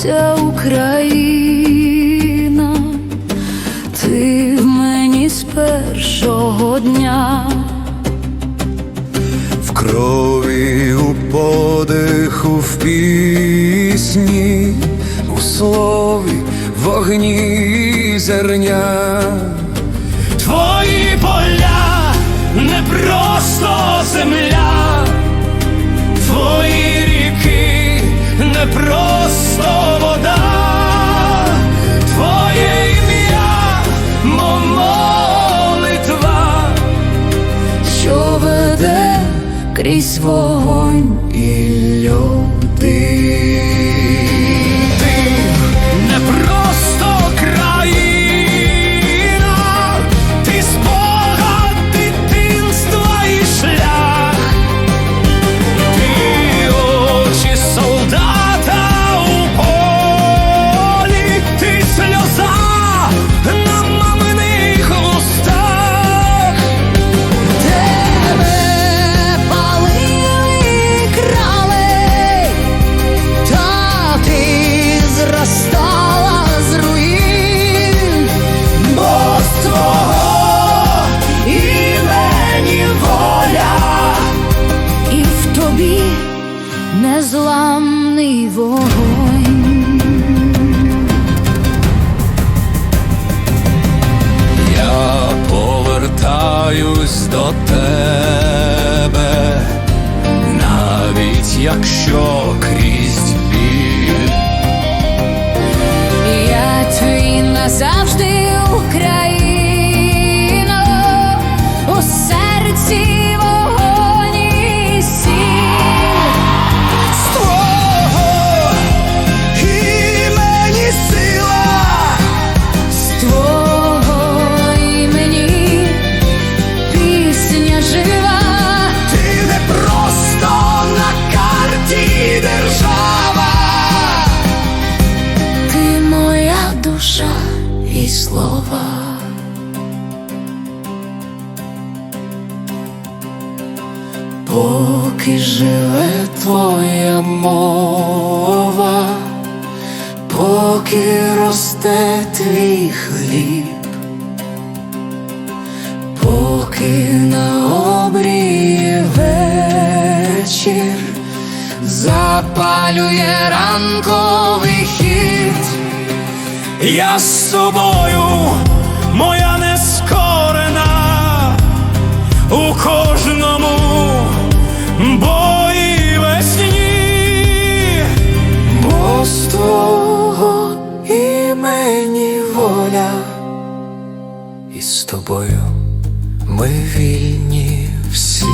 Ця Україна, ти в мені з першого дня, в крові у подиху, в пісні, у слові, вогні, зерня. Твої поля не просто земля, твої. Крізь вогонь зростала з руїн, Бо з воля. і в тобі незламний вогонь. Я повертаюсь до тебе, навіть якщо крізь назавжди Україно, у серці вогонь і сіль. З твого імені сила. З твого імені пісня жива, Ти не просто на карті держава. ти моя душа і слова. Поки живе твоя мова, поки росте твій хліб, поки на обрії вечір запалює ранковий хід. Я з собою, моя нескорена, у кожному бої весні. Бо з твого імені воля, і з тобою ми вільні всі.